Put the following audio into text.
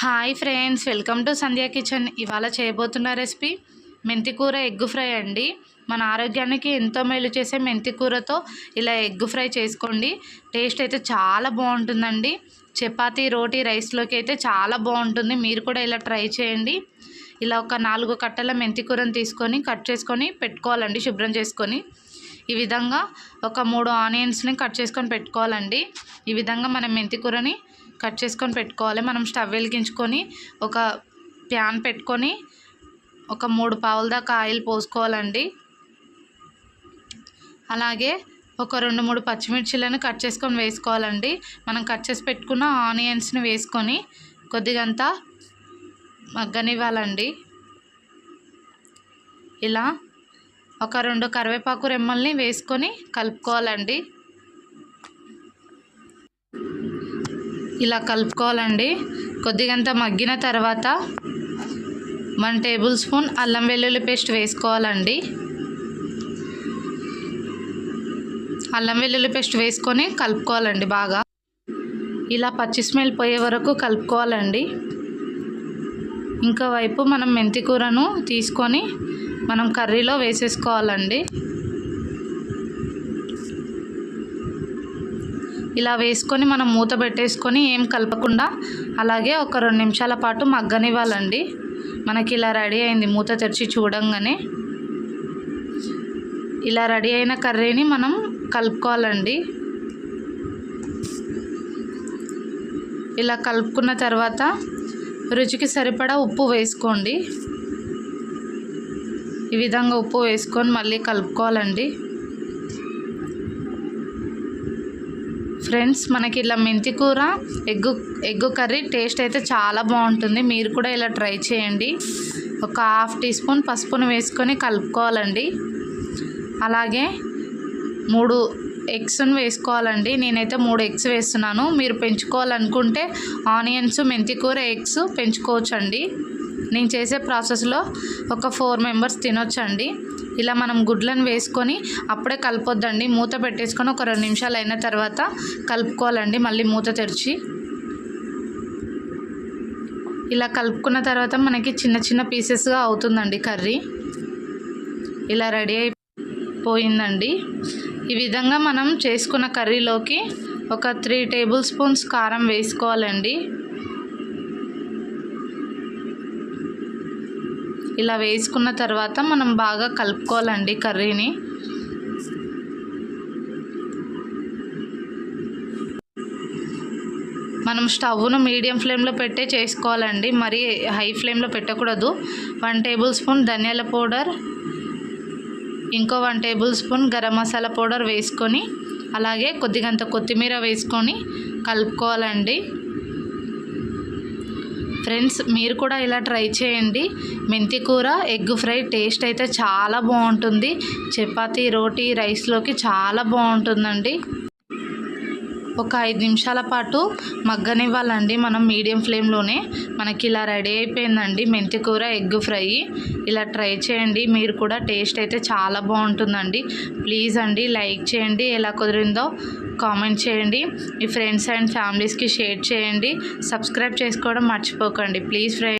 Hi friends welcome to Sandhya kitchen. ఇవాళ చేయబోతున్న recipe మెంతి కూర ఎగ్ ఫ్రై అండి. మన ఆరోగ్యానికి ఎంతో మేలు చేసే మెంతి కూరతో ఇలా ఎగ్ ఫ్రై చేసుకోండి. టేస్ట్ అయితే చాలా బాగుంటుందండి. చపాతి రోటీ రైస్లోకి అయితే చాలా బాగుంటుంది. మీరు కూడా ఇలా ట్రై చేయండి. ఇలా ఒక నాలుగు కట్టల మెంతి కూరని తీసుకొని కట్ చేసుకొని పెట్టుకోవాలండి శుభ్రం చేసుకొని. ఈ విధంగా ఒక మూడు ఆనియన్స్ని కట్ చేసుకొని పెట్టుకోవాలండి. ఈ విధంగా మనం మెంతి కూరని కట్ చేసుకొని పెట్టుకోవాలి. మనం స్టవ్ వెలిగించుకొని ఒక ప్యాన్ పెట్టుకొని ఒక మూడు పావుల దాకా ఆయిల్ పోసుకోవాలండి. అలాగే ఒక రెండు మూడు పచ్చిమిర్చిలను కట్ చేసుకొని వేసుకోవాలండి. మనం కట్ చేసి పెట్టుకున్న ఆనియన్స్ని వేసుకొని కొద్దిగంతా మగ్గనివ్వాలండి. ఇలా ఒక రెండు కరివేపాకు రెమ్మల్ని వేసుకొని కలుపుకోవాలండి. ఇలా కలుపుకోవాలండి. కొద్దిగంత మగ్గిన తర్వాత వన్ టేబుల్ స్పూన్ అల్లం వెల్లుల్లి పేస్ట్ వేసుకోవాలండి. అల్లం వెల్లుల్లి పేస్ట్ వేసుకొని కలుపుకోవాలండి బాగా. ఇలా పచ్చి స్మెల్ పోయే వరకు కలుపుకోవాలండి. ఇంకా వైపు మనం మెంతి కూరను తీసుకొని మనం కర్రీలో వేసేసుకోవాలండి. ఇలా వేసుకొని మనం మూత పెట్టేసుకొని ఏం కలపకుండా అలాగే ఒక రెండు నిమిషాల పాటు మగ్గనివ్వాలండి. మనకి ఇలా రెడీ అయింది మూత తెరిచి చూడంగానే. ఇలా రెడీ అయిన కర్రీని మనం కలుపుకోవాలండి. ఇలా కలుపుకున్న తర్వాత రుచికి సరిపడా ఉప్పు వేసుకోండి. ఈ విధంగా ఉప్పు వేసుకొని మళ్ళీ కలుపుకోవాలండి. ఫ్రెండ్స్ మనకి ఇలా మెంతి కూర ఎగ్గు ఎగ్గు కర్రీ టేస్ట్ అయితే చాలా బాగుంటుంది. మీరు కూడా ఇలా ట్రై చేయండి. ఒక హాఫ్ టీ స్పూన్ పసుపును వేసుకొని కలుపుకోవాలండి. అలాగే మూడు ఎగ్స్ని వేసుకోవాలండి. నేనైతే మూడు ఎగ్స్ వేస్తున్నాను. మీరు పెంచుకోవాలనుకుంటే ఆనియన్స్ మెంతి కూర ఎగ్స్ పెంచుకోవచ్చండి. నేను చేసే ప్రాసెస్లో ఒక ఫోర్ మెంబర్స్ తినొచ్చండి. ఇలా మనం గుడ్లను వేసుకొని అప్పుడే కలపొద్దండి. మూత పెట్టేసుకొని ఒక రెండు నిమిషాలు అయిన తర్వాత కలుపుకోవాలండి. మళ్ళీ మూత తెరిచి. ఇలా కలుపుకున్న తర్వాత మనకి చిన్న చిన్న పీసెస్గా అవుతుందండి కర్రీ. ఇలా రెడీ అయిపోయిందండి. ఈ విధంగా మనం చేసుకున్న కర్రీలోకి ఒక త్రీ టేబుల్ స్పూన్స్ కారం వేసుకోవాలండి. ఇలా వేసుకున్న తర్వాత మనం బాగా కలుపుకోవాలండి కర్రీని. మనం స్టవ్ను మీడియం ఫ్లేమ్లో పెట్టే చేసుకోవాలండి. మరి హై ఫ్లేమ్లో పెట్టకూడదు. వన్ టేబుల్ స్పూన్ ధనియాల పౌడర్ ఇంకో one tablespoon garam masala powder వేసుకొని అలాగే కొద్దిగంత కొత్తిమీర వేసుకొని కలుపుకోవాలండి. ఫ్రెండ్స్ మీరు కూడా ఇలా ట్రై చేయండి. మెంతి కూర ఎగ్ ఫ్రై టేస్ట్ అయితే చాలా బాగుంటుంది. చపాతీ రోటీ రైస్లోకి చాలా బాగుంటుందండి. ఒక ఐదు నిమిషాల పాటు మగ్గనివ్వాలండి. మనం మీడియం ఫ్లేమ్లోనే మనకి ఇలా రెడీ అయిపోయిందండి. మెంతి కూర ఎగ్ ఫ్రై ఇలా ట్రై చేయండి. మీరు కూడా టేస్ట్ అయితే చాలా బాగుంటుందండి. ప్లీజ్ అండి లైక్ చేయండి. ఎలా కుదిరిందో కామెంట్ చేయండి. మీ ఫ్రెండ్స్ అండ్ ఫ్యామిలీస్కి షేర్ చేయండి. సబ్స్క్రైబ్ చేసుకోవడం మర్చిపోకండి. Please friend